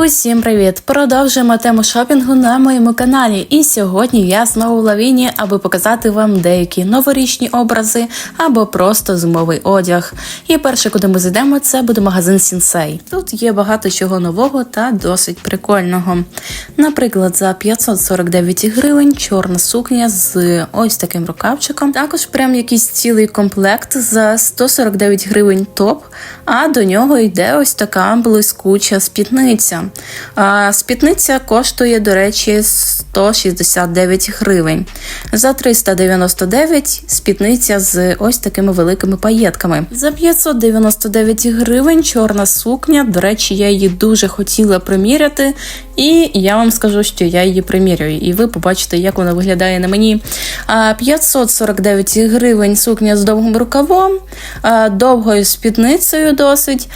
Усім привіт! Продовжуємо тему шопінгу на моєму каналі. І сьогодні я знову в лавіні, аби показати вам деякі новорічні образи або просто зимовий одяг. І перше, куди ми зайдемо, це буде магазин Сінсей. Тут є багато чого нового та досить прикольного. Наприклад, за 549 гривень чорна сукня з ось таким рукавчиком. Також прям якийсь цілий комплект за 149 гривень топ, а до нього йде ось така блискуча спідниця. А Спідниця коштує, до речі, 169 гривень. За 399 спідниця з ось такими великими паєтками. За 599 гривень чорна сукня. До речі, я її дуже хотіла приміряти, і я вам скажу, що я її примірюю, і ви побачите, як вона виглядає на мені. 549 гривень сукня з довгим рукавом, довгою спідницею досить.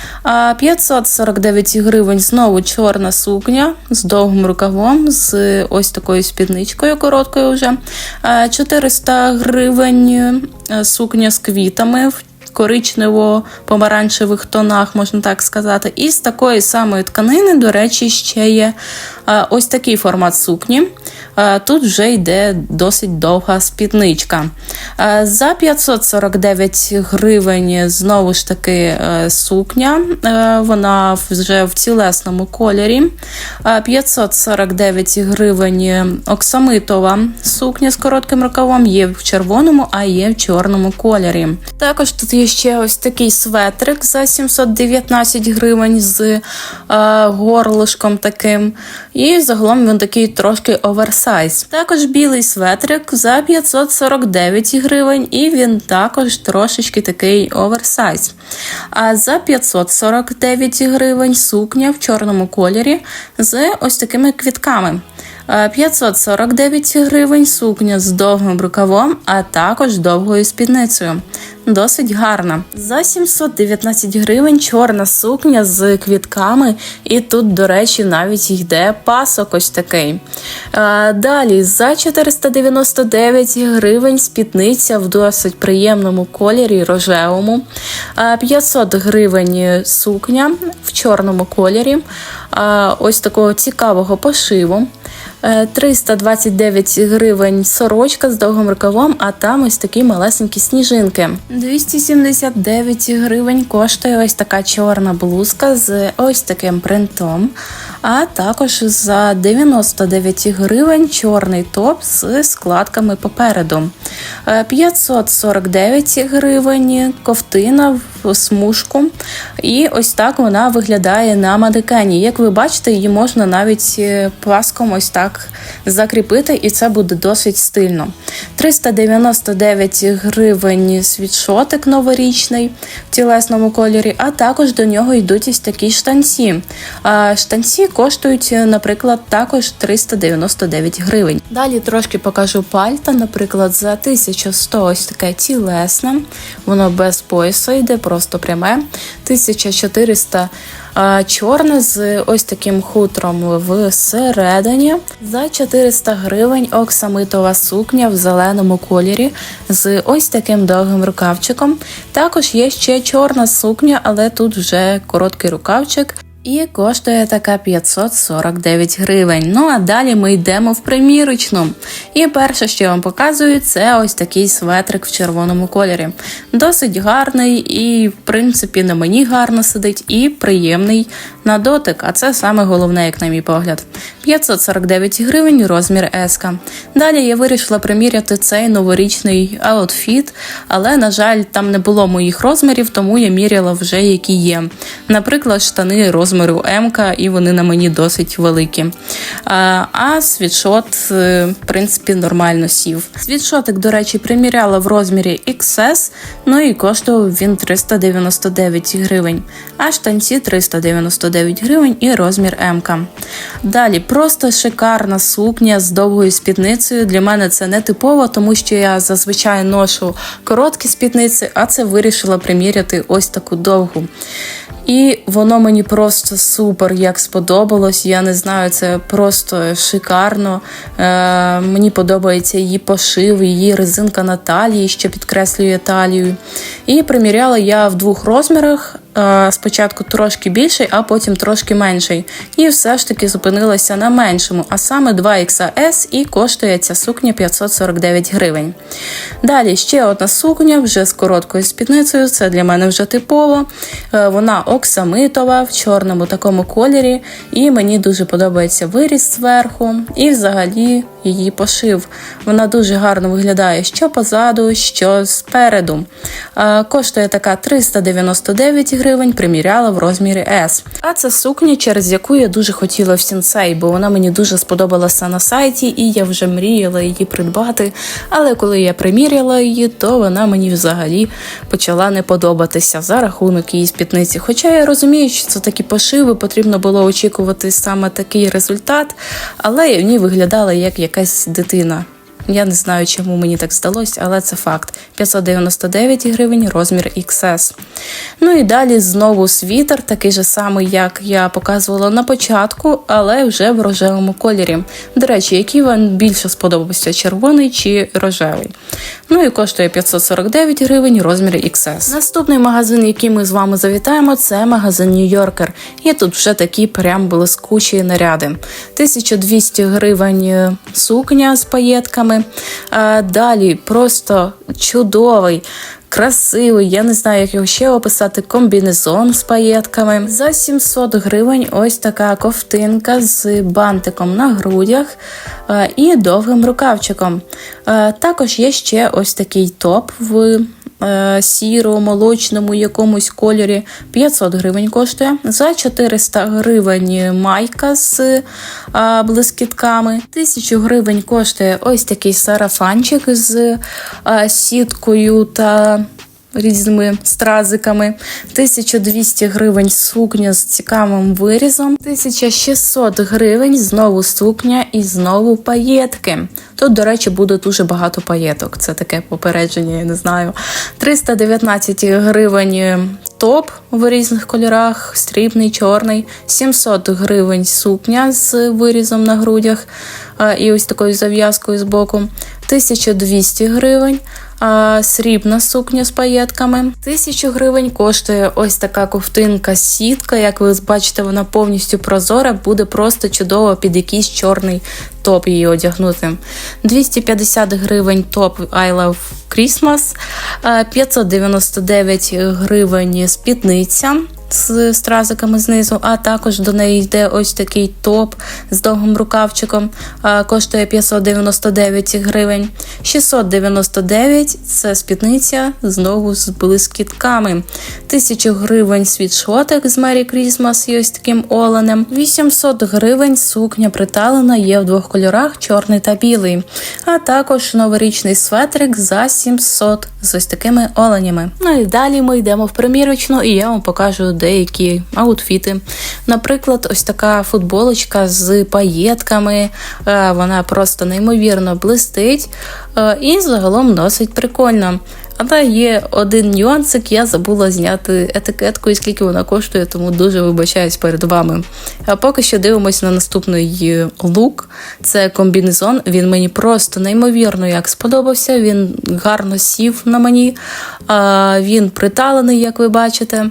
549 гривень знову чорна сукня з довгим рукавом, з ось такою спідничкою короткою вже. 400 гривень сукня з квітами коричнево-помаранчевих тонах, можна так сказати. І з такої самої тканини, до речі, ще є ось такий формат сукні. Тут вже йде досить довга спідничка. За 549 гривень знову ж таки е, сукня, е, вона вже в цілесному кольорі. 549 гривень оксамитова сукня з коротким рукавом є в червоному, а є в чорному кольорі. Також тут є ще ось такий светрик за 719 гривень з е, горлышком таким. І загалом він такий трошки оверсайз. Також білий светрик за 549 гривень, і він також трошечки такий оверсайз. А за 549 гривень сукня в чорному кольорі з ось такими квітками. 549 гривень сукня з довгим рукавом, а також довгою спідницею. Досить гарна. За 719 гривень чорна сукня з квітками, і тут, до речі, навіть йде пасок ось такий. Далі за 499 гривень спідниця в досить приємному кольорі рожевому. 500 гривень сукня в чорному кольорі. Ось такого цікавого пошиву. 329 гривень сорочка з довгим рукавом, а там ось такі малесенькі сніжинки. 279 гривень коштує ось така чорна блузка з ось таким принтом. А також за 99 гривень чорний топ з складками попереду. 549 гривень ковтина в смужку. І ось так вона виглядає на мадикені. Як ви бачите, її можна навіть е, паском ось так закріпити, і це буде досить стильно. 399 гривень світшотик новорічний в тілесному кольорі, а також до нього йдуть ось такі штанці. Штанці коштують, наприклад, також 399 гривень. Далі трошки покажу пальта, наприклад, за 1100 ось таке тілесне, воно без пояса йде, просто пряме. 1400 чорне з ось таким хутром всередині. За 400 гривень оксамитова сукня в зеленому кольорі з ось таким довгим рукавчиком. Також є ще чорна сукня, але тут вже короткий рукавчик. І коштує така 549 гривень. Ну а далі ми йдемо в примірочну. І перше, що я вам показую, це ось такий светрик в червоному кольорі. Досить гарний і, в принципі, на мені гарно сидить, і приємний на дотик. А це саме головне, як на мій погляд. 549 гривень, розмір S. Далі я вирішила приміряти цей новорічний аутфіт, але, на жаль, там не було моїх розмірів, тому я міряла вже які є. Наприклад, штани розміру розміру М, і вони на мені досить великі. А а світшот, е, в принципі, нормально сів. Світшотик, до речі, приміряла в розмірі XS, ну і коштував він 399 гривень, а штанці 399 гривень і розмір М. Далі просто шикарна сукня з довгою спідницею. Для мене це не типово, тому що я зазвичай ношу короткі спідниці, а це вирішила приміряти ось таку довгу. І воно мені просто супер як сподобалось. Я не знаю, це просто шикарно. Е, Мені подобається її пошив, її резинка на талії, що підкреслює талію. І приміряла я в двох розмірах. Е, Спочатку трошки більший, а потім трошки менший. І все ж таки зупинилася на меншому, а саме 2XS, і коштує ця сукня 549 гривень. Далі ще одна сукня вже з короткою спідницею. Це для мене вже типово. Е, Вона оксамитова в чорному такому кольорі, і мені дуже подобається виріз зверху, і взагалі її пошив. Вона дуже гарно виглядає що позаду, що спереду. Е, Коштує така 399 гривень, приміряла в розмірі S. А це сукня, через яку я дуже хотіла в сінсей, бо вона мені дуже сподобалася на сайті, і я вже мріяла її придбати. Але коли я приміряла її, то вона мені взагалі почала не подобатися за рахунок її спідниці. Хоча я розумію, що це такі пошиви, потрібно було очікувати саме такий результат, але я в ній виглядала як якась дитина. Я не знаю, чому мені так здалося, але це факт. 599 гривень, розмір XS. Ну і далі знову світер, такий же самий, як я показувала на початку, але вже в рожевому кольорі. До речі, який вам більше сподобався, червоний чи рожевий. Ну і коштує 549 гривень, розмір XS. Наступний магазин, який ми з вами завітаємо, це магазин Нью-Йоркер. І тут вже такі прям блискучі наряди. 1200 гривень сукня з паєтками. А далі просто чудовий. Красивий, я не знаю, як його ще описати. Комбінезон з паєтками. За 700 гривень ось така ковтинка з бантиком на грудях е, і довгим рукавчиком. Е, Також є ще ось такий топ в е, сіро, молочному якомусь кольорі. 500 гривень коштує. За 400 гривень майка з е, блискітками. 1000 гривень коштує ось такий сарафанчик з е, сіткою та різними стразиками. 1200 гривень сукня з цікавим вирізом. 1600 гривень знову сукня і знову паєтки. Тут, до речі, буде дуже багато паєток. Це таке попередження, я не знаю. 319 гривень топ в різних кольорах, срібний, чорний, 700 гривень сукня з вирізом на грудях і ось такою зав'язкою з боку. 1200 гривень. А, срібна сукня з паєтками. 1000 гривень коштує ось така ковтинка сітка. Як ви бачите, вона повністю прозора, буде просто чудово під якийсь чорний топ її одягнути. 250 гривень топ I Love Christmas, 599 гривень спідниця. З стразиками знизу, а також до неї йде ось такий топ з довгим рукавчиком, коштує 599 гривень. 699 це спідниця знову з блискітками. 1000 гривень світшотик з Merry Christmas і ось таким оленем. 800 гривень сукня приталена є в двох кольорах чорний та білий. А також новорічний светрик за 700 з ось такими оленями. Ну і далі ми йдемо в примірочну, і я вам покажу деякі аутфіти. Наприклад, ось така футболочка з паєтками. Е, Вона просто неймовірно блистить е, і загалом носить прикольно. Але є один нюансик, я забула зняти етикетку і скільки вона коштує, тому дуже вибачаюсь перед вами. А поки що дивимося на наступний лук. Це комбінезон. Він мені просто неймовірно як сподобався. Він гарно сів на мені. Він приталений, як ви бачите,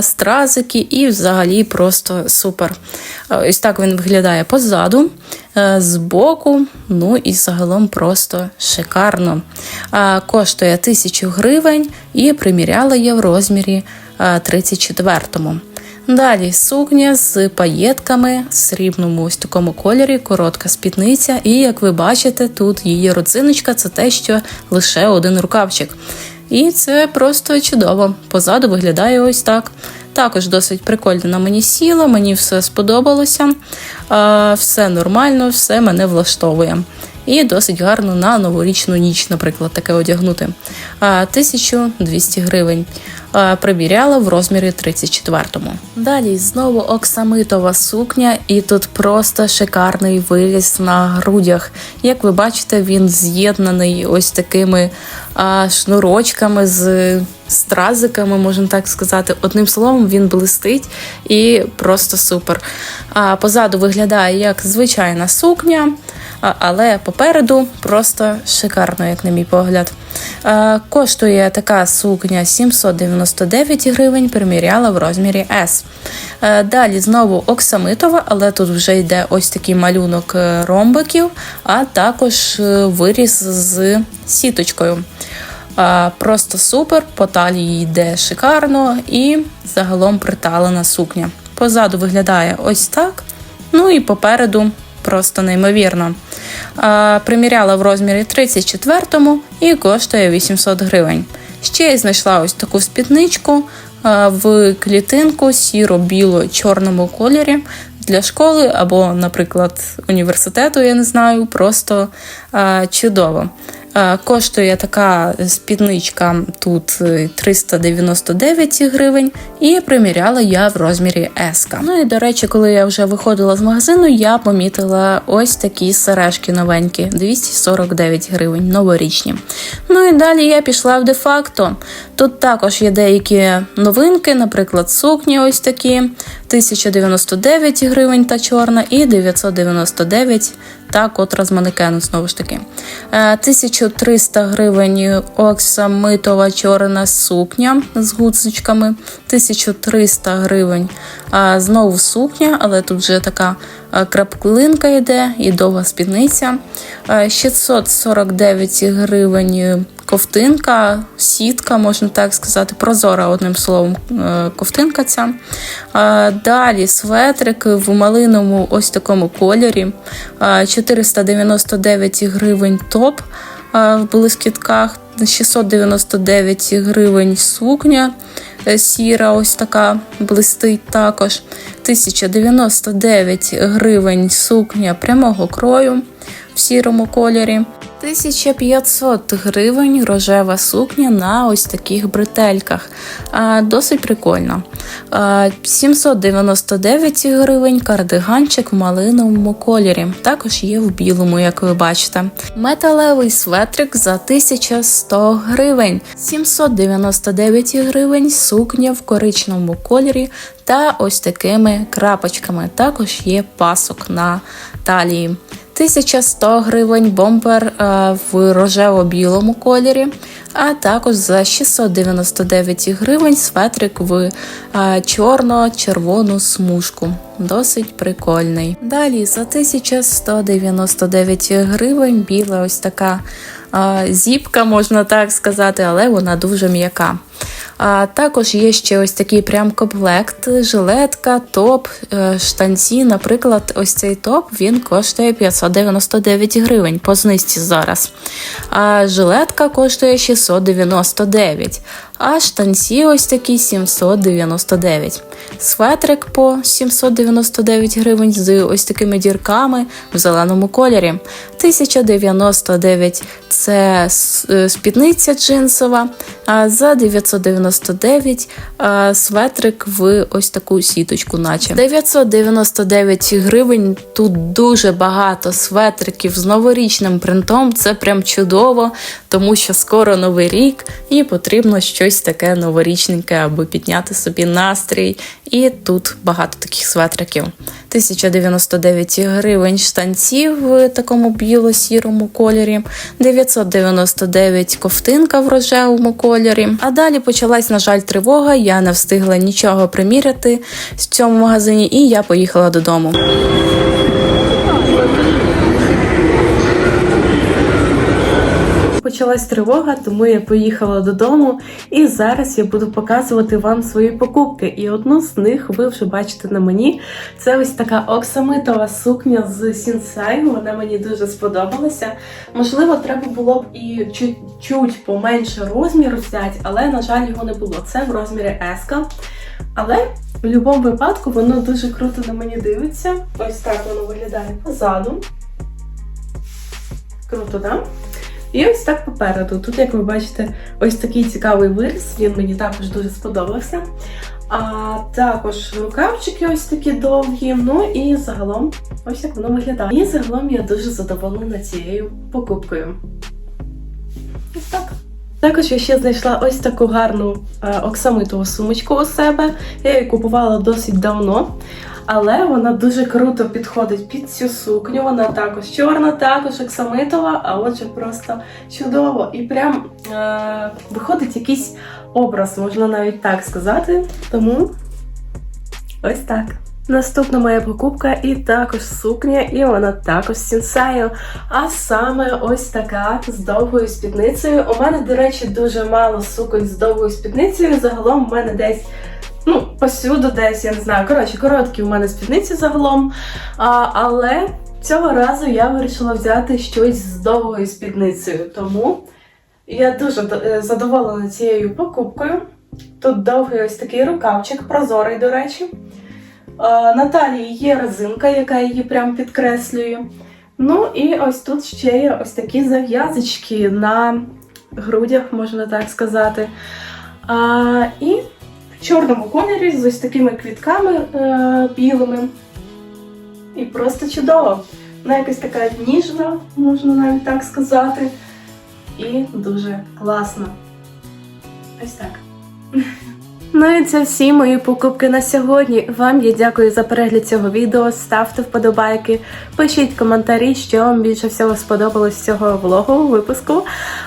стразики, і взагалі просто супер. Ось так він виглядає позаду. Е, Збоку, ну і загалом просто шикарно. А, Коштує 1000 гривень і приміряла я в розмірі 34-му. Далі сукня з паєтками в срібному ось такому кольорі, коротка спідниця, і як ви бачите, тут її родзиночка це те, що лише один рукавчик. І це просто чудово. Позаду виглядає ось так. Також досить прикольно на мені сіла, мені все сподобалося. Все нормально, все мене влаштовує. І досить гарно на новорічну ніч, наприклад, таке одягнути. 1200 гривень. А, Приміряла в розмірі 34-му. Далі знову оксамитова сукня, і тут просто шикарний виріз на грудях. Як ви бачите, він з'єднаний ось такими шнурочками з стразиками, можна так сказати. Одним словом, він блистить і просто супер. Позаду виглядає як звичайна сукня, але попереду просто шикарно, як на мій погляд. Коштує така сукня 799 гривень, приміряла в розмірі S. Далі знову оксамитова, але тут вже йде ось такий малюнок е, ромбиків, а також е, виріз з сіточкою. Просто супер, по талії йде шикарно і загалом приталена сукня. Позаду виглядає ось так. Ну і попереду просто неймовірно. Приміряла в розмірі 34 і коштує 800 гривень. Ще я знайшла ось таку спідничку в клітинку сіро-біло-чорному кольорі для школи або, наприклад, університету, я не знаю, просто а, чудово. Е, Коштує така спідничка тут е, 399 гривень, і приміряла я в розмірі S. Ну і до речі, коли я вже виходила з магазину, я помітила ось такі сережки новенькі 249 гривень, новорічні. Ну і далі я пішла в де-факто. Тут також є деякі новинки, наприклад, сукні ось такі. 1099 гривень та чорна, і 999 та котра з манекену, знову ж таки. Е, 1300 гривень оксамитова чорна сукня з гудзичками. 1300 гривень знову сукня, але тут вже така а, крапклинка йде і довга спідниця. Е, 649 гривень ковтинка, сітка, можна так сказати, прозора, одним словом, е, ковтинка ця. Е, Далі светрик в малиному ось такому кольорі. Е, 499 гривень топ е, в блискітках, 699 гривень сукня. е, Сіра, ось така блистить також. 1099 гривень сукня прямого крою в сірому кольорі. 1500 гривень рожева сукня на ось таких бретельках. Досить прикольно. 799 гривень кардиганчик в малиновому кольорі. Також є в білому, як ви бачите. Металевий светрик за 1100 гривень. 799 гривень сукня в коричневому кольорі та ось такими крапочками. Також є пасок на талії. 1100 гривень бомбер е, в рожево-білому кольорі, а також за 699 гривень светрик в е, чорно-червону смужку. Досить прикольний. Далі за 1199 гривень біла ось така е, зіпка, можна так сказати, але вона дуже м'яка. А також є ще ось такий прям комплект, жилетка, топ, е, штанці. Наприклад, ось цей топ він коштує 599 гривень по знижці зараз. А жилетка коштує 699. А штанці ось такі 799. Светрик по 799 гривень з ось такими дірками в зеленому кольорі. 1099 це е, спідниця джинсова, а за 999 светрик в ось таку сіточку, наче 999 гривень. Тут дуже багато светриків з новорічним принтом. Це прям чудово, тому що скоро новий рік і потрібно щось таке новорічненьке, аби підняти собі настрій. І тут багато таких светриків. 1099 гривень штанці в такому біло-сірому кольорі, 999 ковтинка в рожевому кольорі. А далі почалась, на жаль, тривога. Я не встигла нічого приміряти в цьому магазині, і я поїхала додому. Почалась тривога, тому я поїхала додому, і зараз я буду показувати вам свої покупки. І одну з них ви вже бачите на мені. Це ось така оксамитова сукня з Сінсай. Вона мені дуже сподобалася. Можливо, треба було б і чуть-чуть поменше розміру взяти, але, на жаль, його не було. Це в розмірі S. Але в будь-якому випадку воно дуже круто на мені дивиться. Ось так воно виглядає позаду. Круто, да? І ось так попереду. Тут, як ви бачите, ось такий цікавий виріс. Він мені також дуже сподобався. А також рукавчики ось такі довгі. Ну і загалом ось як воно виглядає. І загалом я дуже задоволена цією покупкою. Ось так. Також я ще знайшла ось таку гарну е, оксамитову сумочку у себе. Я її купувала досить давно. Але вона дуже круто підходить під цю сукню. Вона також чорна, також оксамитова, а отже, просто чудово. І прям е- виходить якийсь образ, можна навіть так сказати. Тому ось так. Наступна моя покупка і також сукня, і вона також з сінсею. А саме ось така з довгою спідницею. У мене, до речі, дуже мало суконь з довгою спідницею. Загалом у мене десь. Ну, посюду десь, я не знаю. Коротше, короткі у мене спідниці загалом. А, але цього разу я вирішила взяти щось з довгою спідницею. Тому я дуже е, задоволена цією покупкою. Тут довгий ось такий рукавчик, прозорий, до речі. На талії є резинка, яка її прям підкреслює. Ну і ось тут ще є ось такі зав'язочки на грудях, можна так сказати. А, і чорному кольорі з ось такими квітками е, білими. І просто чудово. Вона якась така ніжна, можна навіть так сказати. І дуже класна. Ось так. Ну і це всі мої покупки на сьогодні. Вам я дякую за перегляд цього відео. Ставте вподобайки, пишіть коментарі, що вам більше всього сподобалось з цього влогового випуску.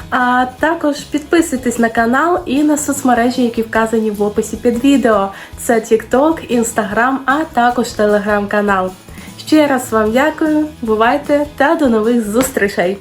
А також підписуйтесь на канал і на соцмережі, які вказані в описі під відео. Це TikTok, Instagram, а також телеграм-канал. Ще раз вам дякую, бувайте та до нових зустрічей!